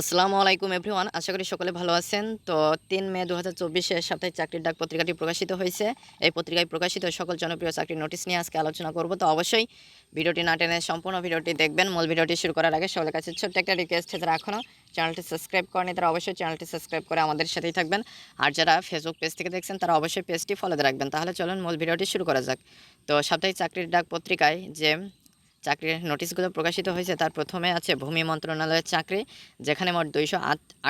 আসসালামু আলাইকুম এভরিওয়ান, আশা করি সকলে ভালো আছেন। তো তিন মে দু হাজার চব্বিশে সাপ্তাহিক চাকরির ডাক পত্রিকাটি প্রকাশিত হয়েছে। এই পত্রিকায় প্রকাশিত সকল জনপ্রিয় চাকরির নোটিশ নিয়ে আজকে আলোচনা করব। তো অবশ্যই ভিডিওটি না টেনে সম্পূর্ণ ভিডিওটি দেখবেন। মূল ভিডিওটি শুরু করার আগে সকলের কাছে ছোট্ট একটা রিকোয়েস্ট যারা এখনও চ্যানেলটি সাবস্ক্রাইব করেনি, তারা অবশ্যই চ্যানেলটি সাবস্ক্রাইব করে আমাদের সাথেই থাকবেন। আর যারা ফেসবুক পেজ থেকে দেখছেন, তারা অবশ্যই পেজটি ফলো রাখবেন। তাহলে চলুন মূল ভিডিওটি শুরু করা যাক। তো সাপ্তাহিক চাকরির ডাক পত্রিকায় যে চাকরির নোটিশগুলো প্রকাশিত হয়েছে। তার প্রথমে আছে ভূমি মন্ত্রণালয়ের চাকরি, যেখানে মোট দুইশো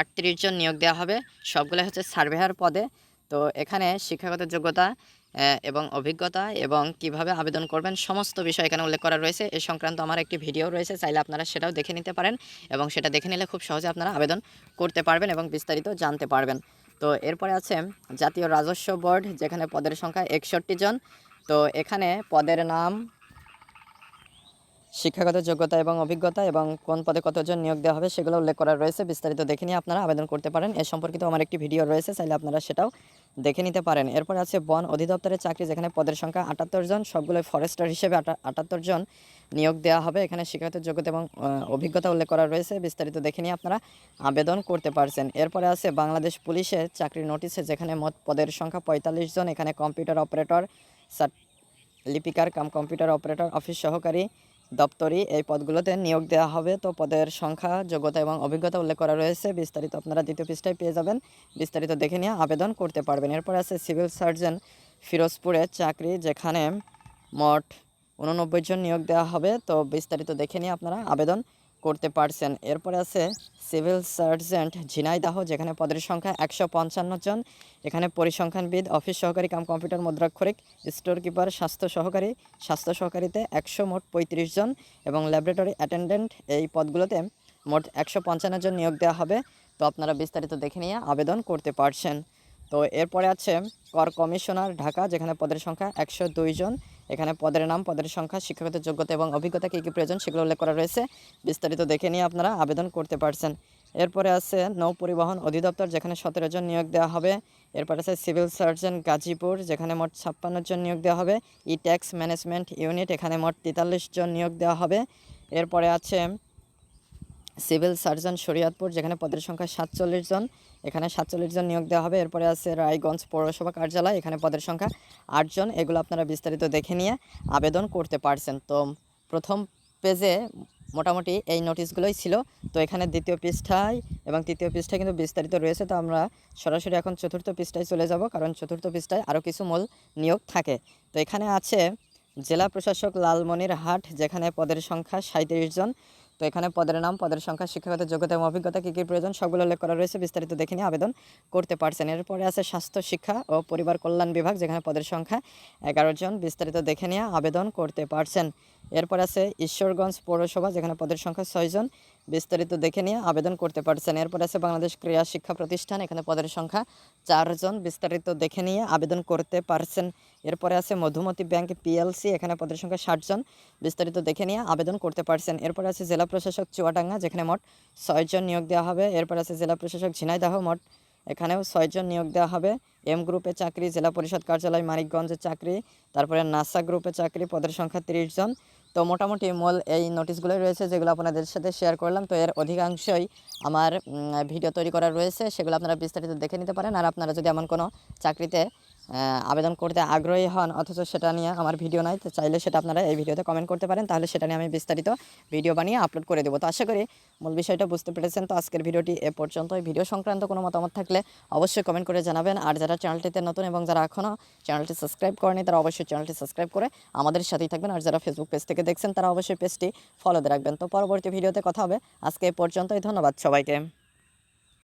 আটত্রিশ জন নিয়োগ দেওয়া হবে। সবগুলো হচ্ছে সার্ভেয়ার পদে। তো এখানে শিক্ষাগত যোগ্যতা এবং অভিজ্ঞতা, এবং কীভাবে আবেদন করবেন সমস্ত বিষয় এখানে উল্লেখ করা রয়েছে। এ সংক্রান্ত আমার একটি ভিডিও রয়েছে, চাইলে আপনারা সেটাও দেখে নিতে পারেন, এবং সেটা দেখে নিলে খুব সহজে আপনারা আবেদন করতে পারবেন এবং বিস্তারিত জানতে পারবেন। তো এরপরে আছে জাতীয় রাজস্ব বোর্ড, যেখানে পদের সংখ্যা একষট্টি জন। তো এখানে পদের নাম শিক্ষাগত যোগ্যতা এবং অভিজ্ঞতা এবং কোন পদে কতজন নিয়োগ দেওয়া হবে সেগুলো উল্লেখ করা রয়েছে, বিস্তারিত দেখে নিয়ে আপনারা আবেদন করতে পারেন। এ সম্পর্কিত আমার একটি ভিডিও রয়েছে, চাইলে আপনারা সেটাও দেখে নিতে পারেন। এরপর আছে বন অধিদপ্তরের চাকরি, যেখানে পদের সংখ্যা আটাত্তর জন সবগুলো ফরেস্টার হিসেবে আটাত্তর জন নিয়োগ দেওয়া হবে। এখানে শিক্ষাগত যোগ্যতা এবং অভিজ্ঞতা উল্লেখ করা রয়েছে, বিস্তারিত দেখে নিয়ে আপনারা আবেদন করতে পারছেন। এরপরে আছে বাংলাদেশ পুলিশের চাকরির নোটিশে, যেখানে মোট পদের সংখ্যা পঁয়তাল্লিশ জন। এখানে কম্পিউটার অপারেটর লিপিকার, কাম কম্পিউটার অপারেটর, অফিস সহকারী দপ্তরি এই পদগুলোতে নিয়োগ দেওয়া হবে। তো পদের সংখ্যা, যোগ্যতা এবং অভিজ্ঞতা উল্লেখ করা রয়েছে। বিস্তারিত আপনারা দ্বিতীয় পৃষ্ঠায় পেয়ে যাবেন। বিস্তারিত দেখে নিয়ে আবেদন করতে পারবেন। এরপর আছে সিভিল সার্জন ফিরোজপুরে চাকরি, যেখানে মোট উননব্বই জন নিয়োগ দেওয়া হবে। তো বিস্তারিত দেখে নিয়ে আপনারা আবেদন করতে পারছেন। এরপরে আছে সিভিল সার্জেন্ট ঝিনাইদাহ যেখানে পদের সংখ্যা একশো পঞ্চান্ন জন। এখানে পরিসংখ্যানবিদ, অফিস সহকারী, কাম কম্পিউটার মুদ্রাক্ষরিক স্টোর কিপার স্বাস্থ্য সহকারী, স্বাস্থ্য সহকারীতে একশো মোট পঁয়ত্রিশ জন এবং ল্যাবরেটরি অ্যাটেন্ডেন্ট এই পদগুলোতে মোট একশো পঞ্চান্ন জন নিয়োগ দেওয়া হবে। তো আপনারা বিস্তারিত দেখে নিয়ে আবেদন করতে পারছেন। তো এরপরে আছে কর কমিশনার ঢাকা, যেখানে পদের সংখ্যা একশো দুই জন। এখানে পদের নাম, পদের সংখ্যা, শিক্ষাগত যোগ্যতা এবং অভিজ্ঞতা কী কী প্রয়োজন সেগুলো উল্লেখ করা রয়েছে। বিস্তারিত দেখে নিয়ে আপনারা আবেদন করতে পারছেন। এরপরে আছে নৌ পরিবহন অধিদপ্তর, যেখানে সতেরো জন নিয়োগ দেওয়া হবে। এরপরে আছে সিভিল সার্জন গাজীপুর, যেখানে মোট ছাপ্পান্ন জন নিয়োগ দেওয়া হবে। ই ট্যাক্স ম্যানেজমেন্ট ইউনিট, এখানে মোট তেতাল্লিশ জন নিয়োগ দেওয়া হবে। এরপরে আছে সিভিল সার্জন শরীয়তপুর, যেখানে পদের সংখ্যা সাতচল্লিশ জন, এখানে সাতচল্লিশ জন নিয়োগ দেওয়া হবে। এরপরে আছে রায়গঞ্জ পৌরসভা কার্যালয়, এখানে পদের সংখ্যা আটজন এগুলো আপনারা বিস্তারিত দেখে নিয়ে আবেদন করতে পারছেন। তো প্রথম পেজে মোটামুটি এই নোটিশগুলোই ছিল। তো এখানে দ্বিতীয় পৃষ্ঠায় এবং তৃতীয় পৃষ্ঠায় কিন্তু বিস্তারিত রয়েছে। তো আমরা সরাসরি এখন চতুর্থ পৃষ্ঠায় চলে যাব, কারণ চতুর্থ পৃষ্ঠায় আরও কিছু মূল নিয়োগ থাকে। তো এখানে আছে জেলা প্রশাসক লালমনির হাট যেখানে পদের সংখ্যা সাঁত্রিশ জন। তো এখানে পদের নাম, পদের সংখ্যা, শিক্ষাগত যোগ্যতা এবং অভিজ্ঞতা কী কী প্রয়োজন সবগুলো উল্লেখ করা রয়েছে। বিস্তারিত দেখে নিয়ে আবেদন করতে পারছেন। এরপরে আছে স্বাস্থ্য, শিক্ষা ও পরিবার কল্যাণ বিভাগ, যেখানে পদের সংখ্যা এগারো জন। বিস্তারিত দেখে নিয়ে আবেদন করতে পারছেন। এরপর আছে ঈশ্বরগঞ্জ পৌরসভা, যেখানে পদের সংখ্যা ছয়জন বিস্তারিত দেখে নিয়ে আবেদন করতে পারছেন। এরপর আছে বাংলাদেশ ক্রীড়া শিক্ষা প্রতিষ্ঠান, এখানে পদের সংখ্যা চারজন বিস্তারিত দেখে নিয়ে আবেদন করতে পারছেন। এরপরে আছে মধুমতি ব্যাংক পিএলসি, এখানে পদের সংখ্যা ষাটজন বিস্তারিত দেখে নিয়ে আবেদন করতে পারছেন। এরপরে আছে জেলা প্রশাসক চুয়াডাঙ্গা, যেখানে মোট ছয়জন নিয়োগ দেওয়া হবে। এরপর আছে জেলা প্রশাসক ঝিনাইদাহ, মোট এখানেও ছয়জন নিয়োগ দেওয়া হবে। এম গ্রুপে চাকরি, জেলা পরিষদ কার্যালয় মানিকগঞ্জের চাকরি, তারপরে নাসা গ্রুপে চাকরি, পদের সংখ্যা তিরিশ জন। তো মোটামুটি মূল এই নোটিশগুলোই রয়েছে, যেগুলো আপনাদের সাথে শেয়ার করলাম। তো এর অধিকাংশই আমার ভিডিও তৈরি করা রয়েছে, সেগুলো আপনারা বিস্তারিত দেখে নিতে পারেন। আর আপনারা যদি এমন কোনো চাকরিতে আবেদন করতে আগ্রহী হন, অথচ সেটা নিয়ে আমার ভিডিও নাই, তো চাইলে সেটা আপনারা এই ভিডিওতে কমেন্ট করতে পারেন, তাহলে সেটা নিয়ে আমি বিস্তারিত ভিডিও বানিয়ে আপলোড করে দেবো। তো আশা করি মূল বিষয়টা বুঝতে পেরেছেন, তো আজকের ভিডিওটি এ পর্যন্ত ভিডিও সংক্রান্ত কোনো মতামত থাকলে অবশ্যই কমেন্ট করে জানাবেন, আর যারা চ্যানেলটিতে নতুন এবং যারা এখনও চ্যানেলটি সাবস্ক্রাইব করেনি তারা অবশ্যই চ্যানেলটি সাবস্ক্রাইব করে আমাদের সাথেই থাকবেন, আর যারা ফেসবুক পেজ থেকে দেখছেন, তারা অবশ্যই পেজটি ফলোতে রাখবেন। তো পরবর্তী ভিডিওতে কথা হবে, আজকে এ পর্যন্তই, ধন্যবাদ সবাইকে।